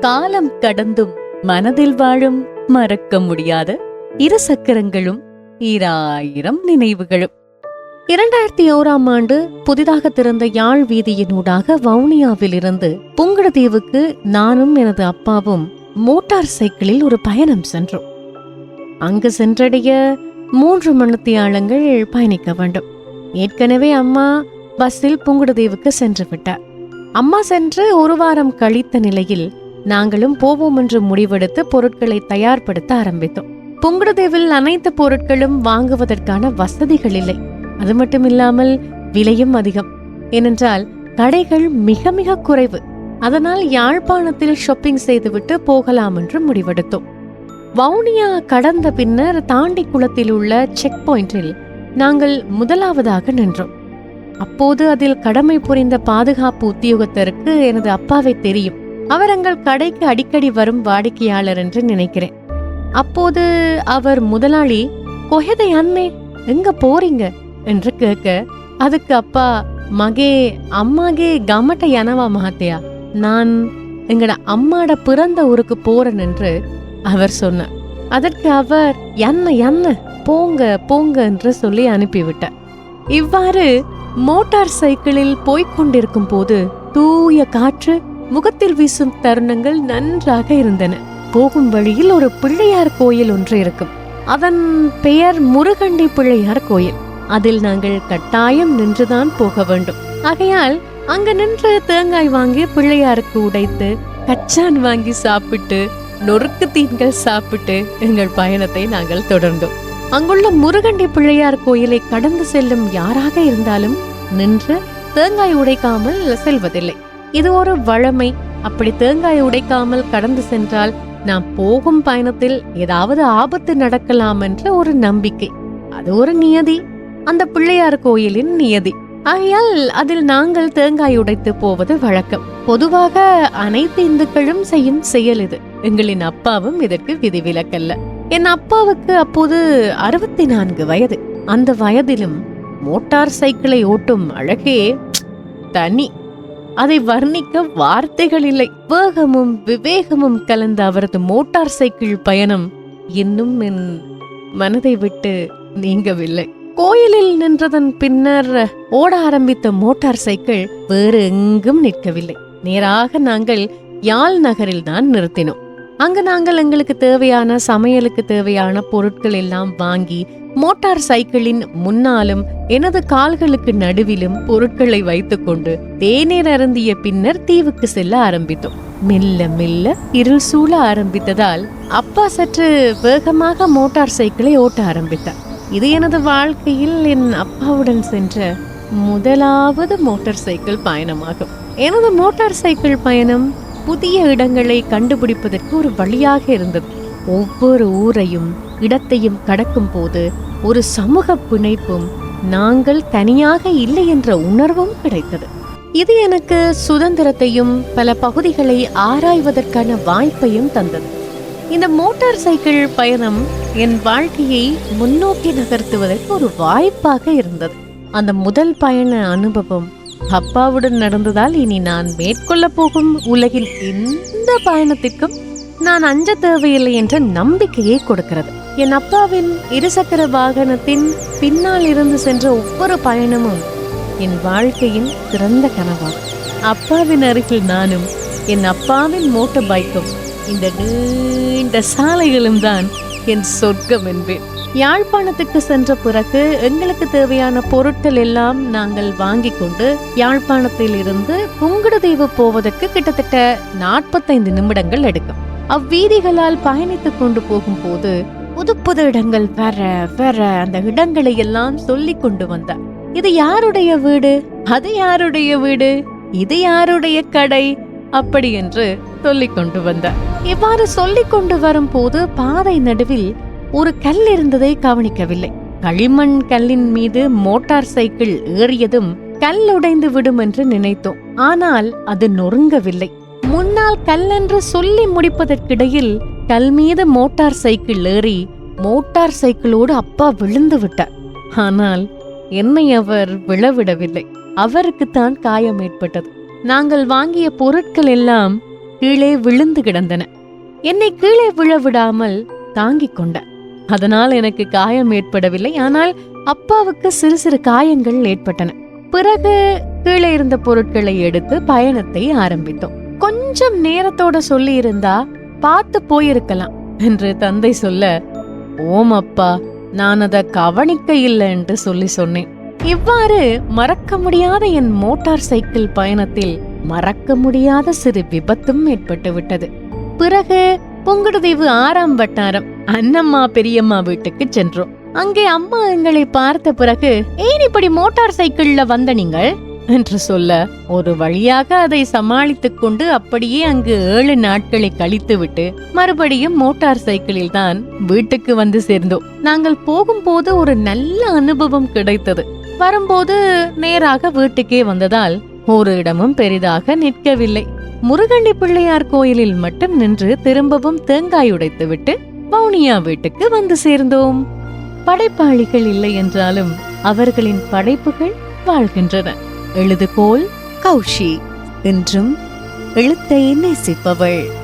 காலம் கடந்தும் மனதில் வாழும் மறக்க முடியாத இரு சக்கரங்களும் ஈராயிரம் நினைவுகளும். இரண்டாயிரத்தி ஓராம் ஆண்டு புதிதாக திறந்த யாழ் வீதியினூடாக வவுனியாவிலிருந்து புங்குடதீவுக்கு நானும் எனது அப்பாவும் மோட்டார் சைக்கிளில் ஒரு பயணம் சென்றோம். அங்கு சென்றடைய மூன்று மணித்தியாலங்கள் பயணிக்க வேண்டும். ஏற்கனவே அம்மா பஸ்ஸில் புங்குடதீவுக்கு சென்று விட்டார். அம்மா சென்று ஒரு வாரம் கழித்த நிலையில் நாங்களும் போவோம் என்று முடிவெடுத்து பொருட்களை தயார்படுத்த ஆரம்பித்தோம். புங்குடுதீவில் அனைத்து பொருட்களும் வாங்குவதற்கான வசதிகள் இல்லை. அது மட்டும் இல்லாமல் விலையும் அதிகம். ஏனென்றால் கடைகள் மிக மிக குறைவு. அதனால் யாழ்ப்பாணத்தில் ஷாப்பிங் செய்துவிட்டு போகலாம் என்று முடிவெடுத்தோம். வவுனியா கடந்த பின்னர் தாண்டி குளத்தில் உள்ள செக் பாயிண்டில் நாங்கள் முதலாவதாக நின்றோம். அப்போது அதில் கடமை புரிந்த பாதுகாப்பு உத்தியோகத்தருக்கு எனது அப்பாவை தெரியும். அவர் எங்கள் கடைக்கு அடிக்கடி வரும் வாடிக்கையாளர் என்று நினைக்கிறேன். அப்போது அவர் முதலாளி கொஹதை அண்ணே எங்க போறீங்க? என்று கேட்க அதுக்கு அப்பா மகே அம்மாகே கமட்ட எனவா மகத்தையா? நான் எங்கட அம்மாட பிறந்த ஊருக்கு போறேன் என்று அவர் சொன்னார். அதற்கு அவர் என்ன என்ன போங்க போங்க என்று சொல்லி அனுப்பிவிட்டார். இவ்வாறு மோட்டார் சைக்கிளில் போய்கொண்டிருக்கும் போது தூய காற்று முகத்தில் வீசும் தருணங்கள் நன்றாக இருந்தன. போகும் வழியில் ஒரு பிள்ளையார் கோயில் ஒன்று இருக்கும். அதன் பெயர் முருகண்டி பிள்ளையார் கோயில். அதில் நாங்கள் கட்டாயம் நின்றுதான் போக வேண்டும். ஆகையால் அங்க நின்று தேங்காய் வாங்கி பிள்ளையாருக்கு உடைத்து கச்சான் வாங்கி சாப்பிட்டு நொறுக்கு தீன்கள் சாப்பிட்டு எங்கள் பயணத்தை நாங்கள் தொடர்ந்தோம். அங்குள்ள முருகண்டி பிள்ளையார் கோயிலை கடந்து செல்லும் யாராக இருந்தாலும் நின்று தேங்காய் உடைக்காமல் செல்வதில்லை. இது ஒரு வழமை. அப்படி தேங்காய் உடைக்காமல் கடந்து சென்றால் நாம் போகும் பயணத்தில் ஏதாவது ஆபத்து நடக்கலாம் என்ற ஒரு நம்பிக்கை. அது ஒரு நியதி. அந்த பிள்ளையார் கோயிலின் நியதி. ஆகையால் அதில் நாங்கள் தேங்காய் உடைத்து போவது வழக்கம். பொதுவாக அனைத்து இந்துக்களும் செய்யும் செயல் இது. எங்களின் அப்பாவும் இதற்கு விதிவிலக்கல்ல. என் அப்பாவுக்கு அப்போது அறுபத்தி நான்கு வயது. அந்த வயதிலும் மோட்டார் சைக்கிளை ஓட்டும் அழகே. தனி. அதை வர்ணிக்க வார்த்தைகள் இல்லை. வேகமும் விவேகமும் கலந்த அவரது மோட்டார் சைக்கிள் பயணம் இன்னும் என் மனதை விட்டு நீங்கவில்லை. கோயிலில் நின்றதன் பின்னர் ஓட ஆரம்பித்த மோட்டார் சைக்கிள் வேறு எங்கும் நிற்கவில்லை. நேராக நாங்கள் யாழ் நகரில் தான் நிறுத்தினோம். அங்கு நாங்கள் எங்களுக்கு தேவையான சமையலுக்கு தேவையான பொருட்கள் எல்லாம் வாங்கி மோட்டார் சைக்கிளின் முன்னாலும் எனது கால்களுக்கு நடுவிலும் பொருட்களை வைத்துக்கொண்டு தேநீர் அருந்திய பின்னர் தீவுக்கு செல்ல ஆரம்பித்தோம். மெல்ல மெல்ல இருள் சூழ ஆரம்பித்ததால் அப்பா சற்று வேகமாக மோட்டார் சைக்கிளை ஓட்ட ஆரம்பித்தார். இது எனது வாழ்க்கையில் என் அப்பாவுடன் சென்ற முதலாவது மோட்டார் சைக்கிள் பயணமாகும். எனது மோட்டார் சைக்கிள் பயணம் புதிய இடங்களை கண்டுபிடிப்பதற்கு ஒரு வழியாக இருந்தது. ஒவ்வொரு ஊரையும் இடத்தையும் கடக்கும் போது ஒரு சமூக பிணைப்பும் நாங்கள் தனியாக இல்லை என்ற உணர்வும் கிடைத்தது. இது எனக்கு சுதந்திரத்தையும் பல பகுதிகளை ஆராய்வதற்கான வாய்ப்பையும் தந்தது. இந்த மோட்டார் சைக்கிள் பயணம் என் வாழ்க்கையை முன்னோக்கி நகர்த்துவதற்கு ஒரு வாய்ப்பாக இருந்தது. அந்த முதல் பயண அனுபவம் அப்பாவுடன் நடந்ததால் இனி நான் மேற்கொள்ள போகும் உலகில் எந்த பயணத்திற்கும் நான் அஞ்ச தேவையில்லை என்ற நம்பிக்கையை கொடுக்கிறது. என் அப்பாவின் இருசக்கர வாகனத்தின் பின்னால் இருந்து சென்ற ஒவ்வொரு பயணமும் என் வாழ்க்கையின் சிறந்த கனவாகும். அப்பாவின் அருகில் நானும் என் அப்பாவின் மோட்டார் பைக்கும் இந்த நீண்ட சாலைகளும் தான் என் சொர்க்கம் என்பேன். யாழ்ப்பாணத்துக்கு சென்ற பிறகு எங்களுக்கு தேவையான பொருட்கள் எல்லாம் நாங்கள் வாங்கி கொண்டு யாழ்ப்பாணத்தில் இருந்து புங்குடுதீவு போவதற்கு கிட்டத்தட்ட நாற்பத்தைந்து நிமிடங்கள் எடுக்கும். அவ்வீதிகளால் பயணித்துக் கொண்டு போகும்போது புது புது இடங்கள் வர வர அந்த இடங்களை எல்லாம் சொல்லி கொண்டு வந்தார். இது யாருடைய வீடு? அது யாருடைய வீடு? இது யாருடைய கடை? அப்படி என்று சொல்லிக் கொண்டு வந்தார். இவ்வாறு சொல்லிக் கொண்டு வரும்போது பாதை நடுவில் ஒரு கல் இருந்ததை கவனிக்கவில்லை. களிமண் கல்லின் மீது மோட்டார் சைக்கிள் ஏறியதும் கல் உடைந்து விடும் என்று நினைத்தோம். ஆனால் அது நொறுங்கவில்லை. முன்னால் கல்லென்று சொல்லி முடிப்பதற்கிடையில் கல் மீது மோட்டார் சைக்கிள் ஏறி மோட்டார் சைக்கிளோடு அப்பா விழுந்து விட்டார். ஆனால் என்னை அவர் விழவிடவில்லை. அவருக்குத்தான் காயம் ஏற்பட்டது. நாங்கள் வாங்கிய பொருட்கள் எல்லாம் கீழே விழுந்து கிடந்தன. என்னை கீழே விழ விடாமல் தாங்கிக் கொண்ட அதனால் எனக்கு காயம் ஏற்படவில்லை. ஆனால் அப்பாவுக்கு சிறு சிறு காயங்கள் ஏற்பட்டன. பிறகு கீழே இருந்த பொருட்களை எடுத்து பயணத்தை ஆரம்பித்தோம். கொஞ்சம் நேரத்தோட சொல்லி இருந்தா பார்த்து போயிருக்கலாம் என்று தந்தை சொல்ல ஓம் அப்பா நான் அதை கவனிக்க இல்லை என்று சொல்லி சொன்னேன். இவ்வாறு மறக்க முடியாத என் மோட்டார் சைக்கிள் பயணத்தில் மறக்க முடியாத சிறு விபத்தும் ஏற்பட்டு விட்டது. பிறகு புங்குடுதீவு ஆறாம் வட்டாரம் அண்ணம்மா பெரியம்மா வீட்டுக்கு சென்றோம். அங்கே அம்மா எங்களை பார்த்த பிறகு ஏன் இப்படி மோட்டார் சைக்கிள்ல வந்த நீங்கள்? என்று சொல்ல ஒரு வழியாக அதை சமாளித்துக் கொண்டு அப்படியே அங்கு ஏழு நாட்களை கழித்துவிட்டு மறுபடியும் மோட்டார் சைக்கிளில் தான் வீட்டுக்கு வந்து சேர்ந்தோம். நாங்கள் போகும்போது ஒரு நல்ல அனுபவம் கிடைத்தது. வரும்போது நேராக வீட்டுக்கே வந்ததால் ஒரு இடமும் பெரிதாக நிற்கவில்லை. முருகண்டி பிள்ளையார் கோயிலில் மட்டும் நின்று திரும்பவும் தேங்காய் உடைத்துவிட்டு வவுனியா வீட்டுக்கு வந்து சேர்ந்தோம். படைப்பாளிகள் இல்லை என்றாலும் அவர்களின் படைப்புகள் வாழ்கின்றன. எழுதுகோல் கௌஷி என்றும் எழுத்தை நேசிப்பவள்.